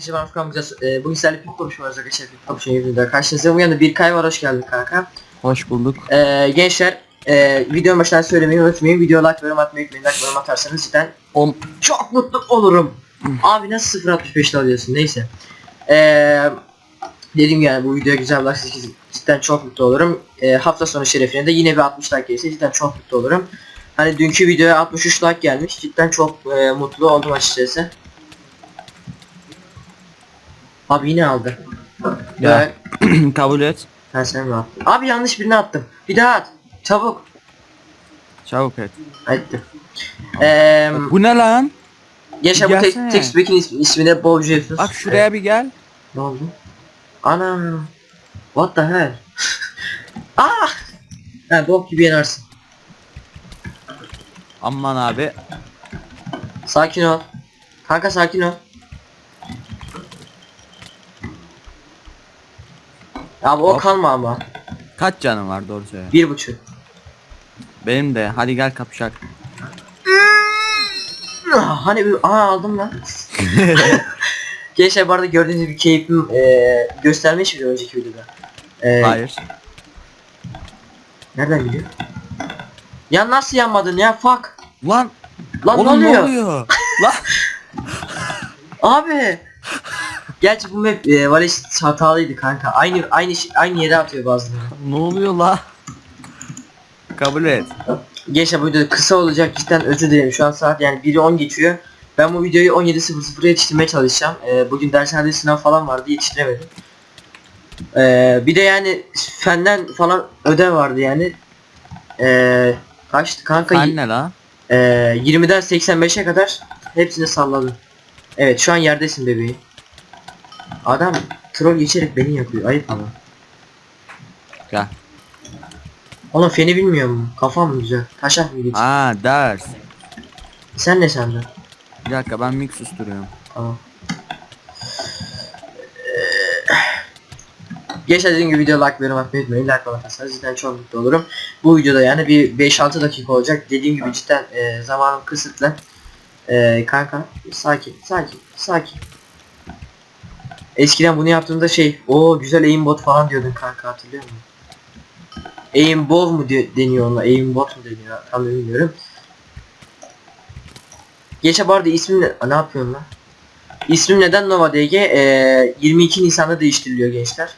arkadaşlar ben Furkan Güzel. Ee, bugün sizlerle pik konuşuyoruz arkadaşlar. Pik konuşuyor videoda. Karşınızda bu yanında bir kay var. Hoş geldin kanka. Hoş bulduk. Ee, gençler e, videonun başından söylemeyi unutmayın. Video like, yorum atmayı unutmayın. Like, yorum atarsanız cidden On çok mutlu olurum. Abi nasıl 0.65'te alıyorsun? Neyse. Ee, gibi yani bu videoya güzel like siz- cidden çok mutlu olurum. Ee, hafta sonu şerefine de yine bir 60 like gelirse cidden çok mutlu olurum. Hani dünkü videoya 63 like gelmiş. Cidden çok e, mutlu oldum açıkçası. Abi yine aldı. Ya. Ya. kabul et. Ha sen mi attın? Abi yanlış birini attım. Bir daha at. Çabuk. Çabuk et. Ettim. Eee Bu ne lan? Yaşa bu tek, Gelsene. Textbook'in ismi, ismi de Bob Jesus. Bak şuraya bir gel. Ne oldu? Anam. What the hell? ah! Ha Bob gibi yanarsın. Aman abi. Sakin ol. Kanka sakin ol. Abi o Hop. kalma ama. Kaç canın var doğru söyle. Bir buçuk. Benim de. Hadi gel kapışak. Ah, Hani bir aa aldım lan. Gençler bu arada gördüğünüz gibi keyfim eee göstermiş miydi önceki videoda? Eee, Hayır. Nereden biliyor? Ya nasıl yanmadın ya fuck. Lan. Lan oğlum ne oluyor? oluyor? lan. Abi. Gerçi bu map e, Vales hatalıydı kanka. Aynı aynı aynı yere atıyor bazıları. ne oluyor la? Kabul et. Gençler bu video kısa olacak cidden özür dilerim. Şu an saat yani 1'i 10 geçiyor. Ben bu videoyu 17.00'a yetiştirmeye çalışacağım. E, bugün dershanede sınav falan vardı yetiştiremedim. E, bir de yani fenden falan ödev vardı yani. E, kaçtı kanka? Sen ne la? Ee, 20'den 85'e kadar hepsini salladım. Evet şu an yerdesin bebeğim. Adam troll geçerek beni yakıyor. Ayıp ama. Gel. Oğlum feni bilmiyor mu? Kafam mı güzel? Taşak mı geçiyor? Aa ders. Sen ne sandın? Bir dakika ben mix susturuyorum. Tamam. Gençler dediğim gibi video like atmayı unutmayın. Like falan atarsanız cidden çok mutlu olurum. Bu videoda yani bir 5-6 dakika olacak. Dediğim gibi cidden e, zamanım kısıtlı. E, kanka sakin sakin sakin. Eskiden bunu yaptığımda şey o güzel aimbot falan diyordun kanka hatırlıyor musun? Aimbot mu deniyor ona aimbot mu deniyor tam bilmiyorum. Geçe bu arada ne? Ne yapıyorsun lan? İsmim neden Nova DG? Ee, 22 Nisan'da değiştiriliyor gençler.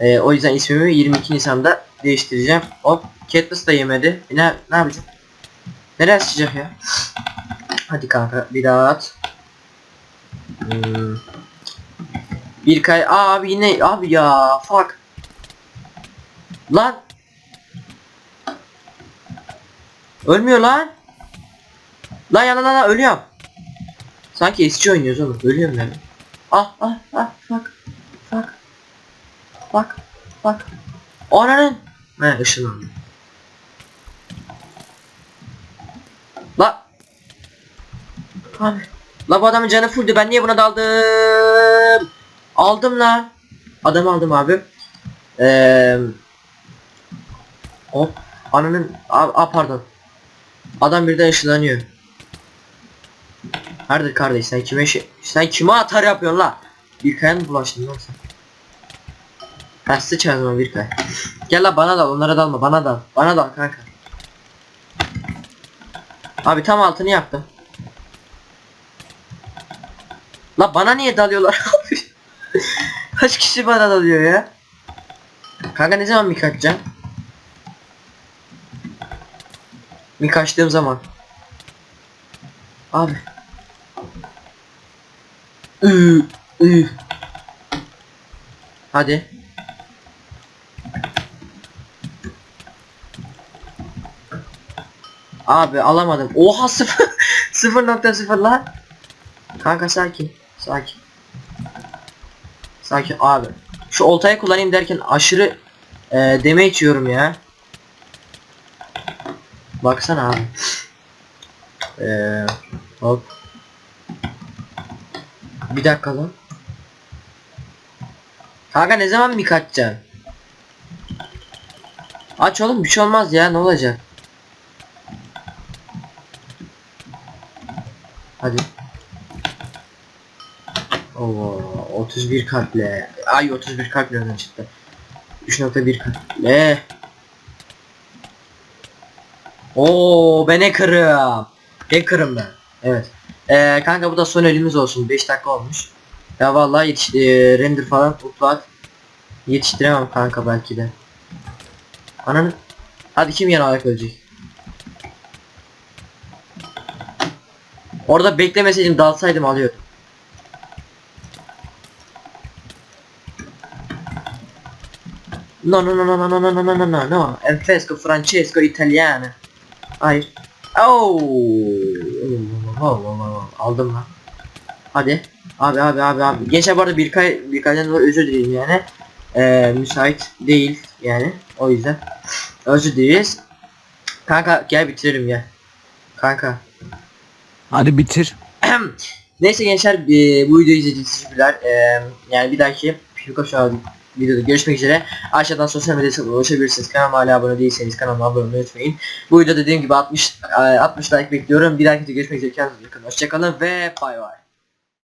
Ee, o yüzden ismimi 22 Nisan'da değiştireceğim. Hop, Katniss da yemedi. E, ne, ne yapacağım? Nereye sıcak ya? Hadi kanka bir daha at. Hmm. Bir kay abi yine abi ya fuck. Lan. Ölmüyor lan. Lan yana lan lan, ölüyorum. Sanki eski oynuyoruz oğlum. Ölüyorum ben. Ah ah ah fuck. Fuck. Fuck. Fuck. Ananın. He ışınlandı. La. Abi. La bu adamın canı fulldü. Ben niye buna daldım? Aldım lan. Adamı aldım abi. Eee. Hop. Ananın. Aa, aa pardon. Adam birden ışınlanıyor. Nerede kardeş sen kime şey sen kime atar yapıyorsun la? Bir kaya mı bulaştın lan sen? Ha sıçar zaman bir kaya. Gel la bana dal onlara dalma bana dal. Bana dal kanka. Abi tam altını yaptım. La bana niye dalıyorlar? Kaç kişi bana dalıyor ya? Kanka ne zaman mik açacağım? Mik açtığım zaman. Abi. Ü, ü. Hadi. Abi alamadım. Oha sıfır. 0.0 lan. Kanka sakin. Sakin. Sakin abi. Şu oltayı kullanayım derken aşırı e, deme içiyorum ya. Baksana abi. Eee hop. Bir dakika lan. Kanka ne zaman mik açacaksın? Aç oğlum bir şey olmaz ya ne olacak? Hadi. Oo, 31 kalple. Ay 31 kalp nereden çıktı? 3.1 kalple. Oo ben hacker'ım. Hacker'ım ben. Evet. Ee, kanka bu da son elimiz olsun. 5 dakika olmuş. Ya vallahi yetiş e, render falan upload yetiştiremem kanka belki de. Ananı Hadi kim yanarak ölecek? Orada beklemeseydim dalsaydım alıyordum. No no no no no no no no no no no. No Enfresco Francesco Italiano. Hayır Oh! Aldım lan. Hadi. Abi abi abi abi. Gençler bu arada birkaç birkaçtan dolayı özür dilerim yani. Ee, Müsait değil yani. O yüzden. Özür dileriz. Kanka gel bitirelim gel. Kanka. Hadi bitir. Neyse gençler bu videoyu izlediğiniz için teşekkürler. E, yani bir dahaki Pikachu videoda görüşmek üzere. Aşağıdan sosyal medya hesabına ulaşabilirsiniz. Kanalıma hala abone değilseniz kanalıma abone olmayı unutmayın. Bu videoda dediğim gibi 60 e, 60 like bekliyorum. Bir dahaki videoda görüşmek üzere. Kendinize bakın. Hoşçakalın ve bay bay.